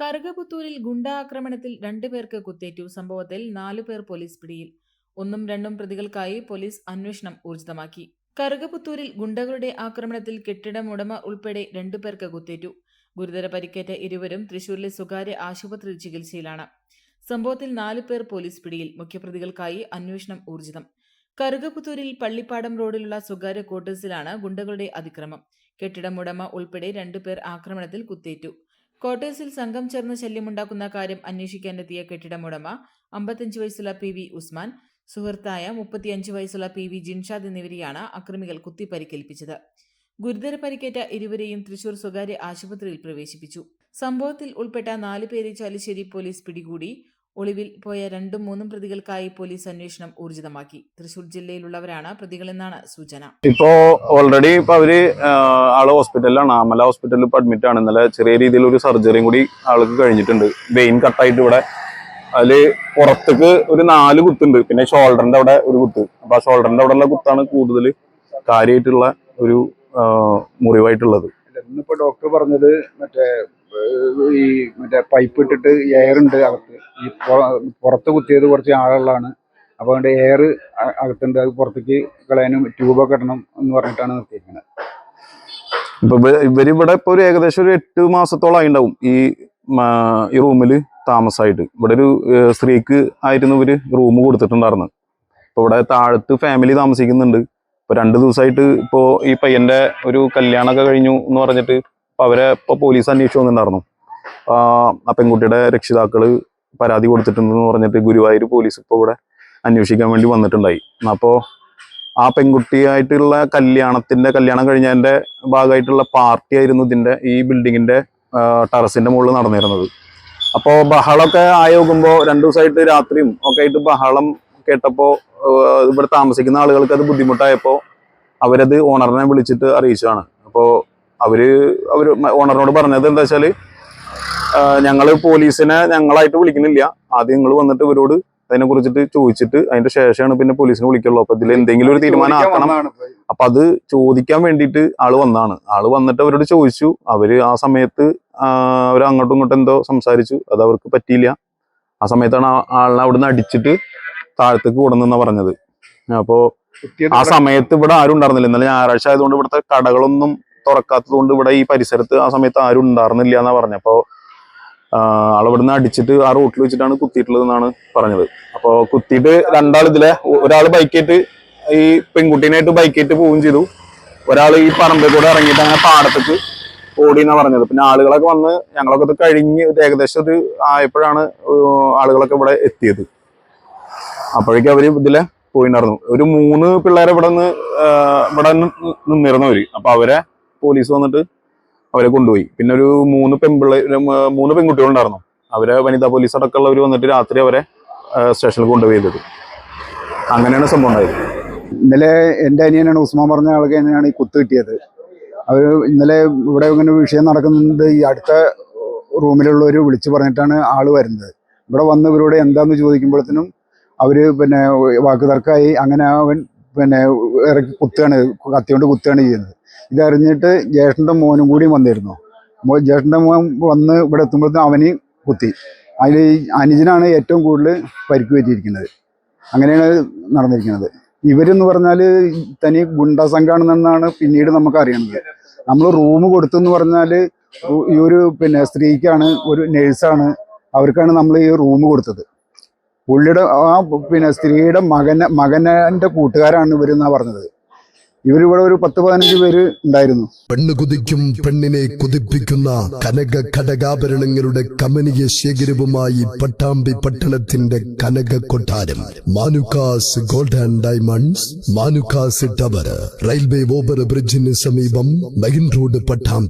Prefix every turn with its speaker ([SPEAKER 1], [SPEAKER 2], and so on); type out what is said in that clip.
[SPEAKER 1] കറുകപുത്തൂരിൽ ഗുണ്ടാക്രമണത്തിൽ രണ്ടുപേർക്ക് കുത്തേറ്റു. സംഭവത്തിൽ നാലുപേർ പോലീസ് പിടിയിൽ. ഒന്നും രണ്ടും പ്രതികൾക്കായി പോലീസ് അന്വേഷണം ഊർജിതമാക്കി. കറുകപുത്തൂരിൽ ഗുണ്ടകളുടെ ആക്രമണത്തിൽ കെട്ടിടം ഉടമ ഉൾപ്പെടെ രണ്ടുപേർക്ക് കുത്തേറ്റു. ഗുരുതര പരിക്കേറ്റ ഇരുവരും തൃശൂരിലെ സ്വകാര്യ ആശുപത്രിയിൽ ചികിത്സയിലാണ്. സംഭവത്തിൽ നാലു പേർ പോലീസ് പിടിയിൽ. മുഖ്യപ്രതികൾക്കായി അന്വേഷണം ഊർജിതം. കറുകപുത്തൂരിൽ പള്ളിപ്പാടം റോഡിലുള്ള സ്വകാര്യ ക്വാർട്ടേഴ്സിലാണ് ഗുണ്ടകളുടെ അതിക്രമം. കെട്ടിടം ഉടമ ഉൾപ്പെടെ രണ്ടുപേർ ആക്രമണത്തിൽ കുത്തേറ്റു. ക്വാർട്ടേഴ്സിൽ സംഘം ചേർന്ന് ശല്യമുണ്ടാക്കുന്ന കാര്യം അന്വേഷിക്കാനെത്തിയ കെട്ടിടമുടമ അമ്പത്തഞ്ച് വയസ്സുള്ള പി വി ഉസ്മാൻ സുഹൃത്തായ മുപ്പത്തിയഞ്ച് വയസ്സുള്ള പി വി ജിൻഷാദ് എന്നിവരെയാണ് അക്രമികൾ കുത്തിപ്പരിക്കേൽപ്പിച്ചത്. ഗുരുതര പരിക്കേറ്റ ഇരുവരെയും തൃശൂർ സ്വകാര്യ ആശുപത്രിയിൽ പ്രവേശിപ്പിച്ചു. സംഭവത്തിൽ ഉൾപ്പെട്ട നാല് പേരെ ചാലിശ്ശേരി പോലീസ് പിടികൂടി ഒളിവിൽ പോയ രണ്ടും മൂന്നും പ്രതികൾക്കായി പോലീസ് അന്വേഷണം ഊർജിതമാക്കി. തൃശൂർ ജില്ലയിലുള്ളവരാണ് പ്രതികളെന്നാണ് സൂചന.
[SPEAKER 2] ഇപ്പോ ഓൾറെഡി ഇപ്പൊ അവർ ആൾ ഹോസ്പിറ്റലിലാണ് ആമല ഹോസ്പിറ്റലിൽ ഇപ്പൊ അഡ്മിറ്റ് ആണ്. ഇന്നലെ ചെറിയ രീതിയിൽ ഒരു സർജറിയും കൂടി ആൾക്ക് കഴിഞ്ഞിട്ടുണ്ട്. വെയിൻ കട്ടായിട്ട് ഇവിടെ അതിൽ പുറത്തേക്ക് ഒരു നാല് കുത്തുണ്ട്. പിന്നെ ഷോൾഡറിന്റെ അവിടെ ഒരു കുത്ത്. അപ്പൊ ആ ഷോൾഡറിന്റെ അവിടെ ഉള്ള കുത്താണ് കൂടുതൽ കാര്യമായിട്ടുള്ള ഒരു മുറിവായിട്ടുള്ളത്.
[SPEAKER 3] ഇന്നിപ്പോ ഡോക്ടർ പറഞ്ഞത് മറ്റേ ഈ മറ്റേ പൈപ്പ് ഇട്ടിട്ട് എയർ ഉണ്ട് അകത്ത്. ഈ പുറത്ത് കുത്തിയത് കുറച്ച് ആളുകളാണ് അപ്പോൾ അതുകൊണ്ട് എയർ അകത്തുണ്ട്. അത് പുറത്തേക്ക് കളയാനും ട്യൂബൊക്കെ ഇടണം എന്ന് പറഞ്ഞിട്ടാണ് നിർത്തിയിരിക്കുന്നത്.
[SPEAKER 2] ഇപ്പൊ ഇവ- ഇവർ ഇവിടെ ഇപ്പൊ ഒരു ഏകദേശം ഒരു എട്ട് മാസത്തോളം ആയിണ്ടാവും ഈ ഈ റൂമിൽ താമസമായിട്ട് ഇവിടെ ഒരു സ്ത്രീക്ക് ആയിരുന്നു ഇവർ റൂം കൊടുത്തിട്ടുണ്ടായിരുന്നത്. ഇപ്പൊ ഇവിടെ താഴത്ത് ഫാമിലി താമസിക്കുന്നുണ്ട്. ഇപ്പൊ രണ്ട് ദിവസമായിട്ട് ഇപ്പോ ഈ പയ്യന്റെ ഒരു കല്യാണമൊക്കെ കഴിഞ്ഞു എന്ന് പറഞ്ഞിട്ട് ഇപ്പൊ അവരെ ഇപ്പൊ പോലീസ് അന്വേഷിച്ചു ആ പെൺകുട്ടിയുടെ രക്ഷിതാക്കൾ പരാതി കൊടുത്തിട്ടുണ്ടെന്ന് പറഞ്ഞിട്ട് ഗുരുവായൂർ പോലീസ് ഇപ്പൊ ഇവിടെ അന്വേഷിക്കാൻ വേണ്ടി വന്നിട്ടുണ്ടായി. അപ്പോൾ ആ പെൺകുട്ടിയായിട്ടുള്ള കല്യാണത്തിന്റെ കല്യാണം കഴിഞ്ഞതിന്റെ ഭാഗമായിട്ടുള്ള പാർട്ടി ആയിരുന്നു ഇതിന്റെ ഈ ബിൽഡിങ്ങിന്റെ ടെറസിന്റെ മുകളിൽ നടന്നിരുന്നത്. അപ്പോൾ ബഹളമൊക്കെ ആയോകുമ്പോ രണ്ടു ദിവസമായിട്ട് രാത്രിയും ഒക്കെ ആയിട്ട് ബഹളം കേട്ടപ്പോൾ ഇവിടെ താമസിക്കുന്ന ആളുകൾക്ക് അത് ബുദ്ധിമുട്ടായപ്പോൾ അവരത് ഓണറിനെ വിളിച്ചിട്ട് അറിയിച്ചതാണ്. അപ്പോ അവർ അവർ ഓണറിനോട് പറഞ്ഞത് എന്താ വെച്ചാൽ ഞങ്ങൾ പോലീസിനെ ഞങ്ങളായിട്ട് വിളിക്കുന്നില്ല ആദ്യം നിങ്ങൾ വന്നിട്ട് ഇവരോട് അതിനെ കുറിച്ചിട്ട് ചോദിച്ചിട്ട് അതിന്റെ ശേഷമാണ് പിന്നെ പോലീസിനെ വിളിക്കുള്ളൂ. അപ്പൊ ഇതിൽ എന്തെങ്കിലും ഒരു തീരുമാനം ആക്കണം. അപ്പൊ അത് ചോദിക്കാൻ വേണ്ടിയിട്ട് ആൾ വന്നാണ്. ആൾ വന്നിട്ട് അവരോട് ചോദിച്ചു. അവർ ആ സമയത്ത് അവർ അങ്ങോട്ടും ഇങ്ങോട്ടും എന്തോ സംസാരിച്ചു. അത് അവർക്ക് പറ്റിയില്ല. ആ സമയത്താണ് ആളിനെ അവിടുന്ന് അടിച്ചിട്ട് താഴത്തേക്ക് കൊടുന്നെന്നാ പറഞ്ഞത്. അപ്പോ ആ സമയത്ത് ഇവിടെ ആരും ഉണ്ടായിരുന്നില്ല. ഇന്നലെ ഞായറാഴ്ച ആയതുകൊണ്ട് ഇവിടുത്തെ കടകളൊന്നും തുറക്കാത്തത് കൊണ്ട് ഇവിടെ ഈ പരിസരത്ത് ആ സമയത്ത് ആരും ഉണ്ടായിരുന്നില്ല എന്നാ പറഞ്ഞത്. അപ്പോ ആളവിടുന്ന് അടിച്ചിട്ട് ആ റോട്ടിൽ വെച്ചിട്ടാണ് കുത്തിയിട്ടുള്ളത് എന്നാണ് പറഞ്ഞത്. അപ്പോൾ കുത്തിയിട്ട് രണ്ടാൾ ഇതിലെ ഒരാൾ ബൈക്കേറ്റ് ഈ പെൺകുട്ടീനായിട്ട് ബൈക്കേറ്റ് പോവുകയും ചെയ്തു. ഒരാൾ ഈ പറമ്പിൽ കൂടെ ഇറങ്ങിയിട്ട് അങ്ങനെ പാടത്തേക്ക് ഓടി എന്നാ പറഞ്ഞത്. പിന്നെ ആളുകളൊക്കെ വന്ന് ഞങ്ങളൊക്കെ കഴിഞ്ഞ് ഏകദേശം ഒരു ആയപ്പോഴാണ് ആളുകളൊക്കെ ഇവിടെ എത്തിയത്. അപ്പോഴേക്കും അവർ ഇതിലെ പോയിണ്ടായിരുന്നു. ഒരു മൂന്ന് പിള്ളേരെ ഇവിടെ നിന്ന് ഇവിടെ നിന്ന് നിന്നിരുന്നവര്. അപ്പൊ അവരെ പോലീസ് വന്നിട്ട് അവരെ കൊണ്ടുപോയി. പിന്നെ ഒരു മൂന്ന് പെൺപിള്ളേ മൂന്ന് പെൺകുട്ടികളുണ്ടായിരുന്നു. അവരെ വനിതാ പോലീസ് അടക്കമുള്ളവർ വന്നിട്ട് രാത്രി അവരെ സ്റ്റേഷനിൽ കൊണ്ടുപോയി ചെയ്തത് അങ്ങനെയാണ് സംഭവം ഉണ്ടായത്.
[SPEAKER 3] ഇന്നലെ എന്റെ അനിയനാണ് ഉസ്മാൻ പറഞ്ഞ ആൾക്ക് തന്നെയാണ് ഈ കുത്ത് കിട്ടിയത്. അവർ ഇന്നലെ ഇവിടെ ഇങ്ങനെ വിഷയം നടക്കുന്നത് ഈ അടുത്ത റൂമിലുള്ളവർ വിളിച്ചു പറഞ്ഞിട്ടാണ് ആൾ വരുന്നത്. ഇവിടെ വന്ന് ഇവരോട് എന്താന്ന് ചോദിക്കുമ്പോഴത്തേനും അവർ പിന്നെ വാക്കുതർക്കായി അങ്ങനെ അവൻ പിന്നെ ഇറക്കി കുത്തുകയാണ് കത്തിയോണ്ട് കുത്തുകയാണ് ചെയ്യുന്നത്. ഇതറിഞ്ഞിട്ട് ജ്യേഷ്ഠന്റെ മോനും കൂടി വന്നിരുന്നു. അപ്പോൾ ജ്യേഷ്ഠന്റെ മോൻ വന്ന് ഇവിടെ എത്തുമ്പോഴത്തേക്കും അവന് കുത്തി. അതിൽ അനുജനാണ് ഏറ്റവും കൂടുതൽ പരിക്ക് പറ്റിയിരിക്കുന്നത്. അങ്ങനെയാണ് നടന്നിരിക്കുന്നത്. ഇവരെന്ന് പറഞ്ഞാൽ തനി ഗുണ്ടാ സംഘാണെന്നാണ് പിന്നീട് നമുക്ക് അറിയുന്നത്. നമ്മൾ റൂം കൊടുത്തെന്ന് പറഞ്ഞാൽ ഈ ഒരു പിന്നെ സ്ത്രീക്കാണ് ഒരു നേഴ്സാണ് അവർക്കാണ് നമ്മൾ ഈ റൂം കൊടുത്തത്. പുള്ളിയുടെ ആ പിന്നെ സ്ത്രീയുടെ മകനെ മകനന്റെ കൂട്ടുകാരാണ് ഇവരെന്നാ പറഞ്ഞത്. ഇവരിവിടെ ഒരു പത്ത് പതിനഞ്ച് പേര് ഉണ്ടായിരുന്നു.
[SPEAKER 4] പെണ്ണ് കുതിക്കും പെണ്ണിനെ കുതിപ്പിക്കുന്ന കനക ഘടകാഭരണങ്ങളുടെ കമനീയ ശേഖരവുമായി പട്ടാമ്പി പട്ടണത്തിന്റെ കനക കൊട്ടാരം. Manukkas gold and diamonds Manukkas tower railway over ബ്രിഡ്ജിന് സമീപം മെയിൻ റോഡ് പട്ടാമ്പി.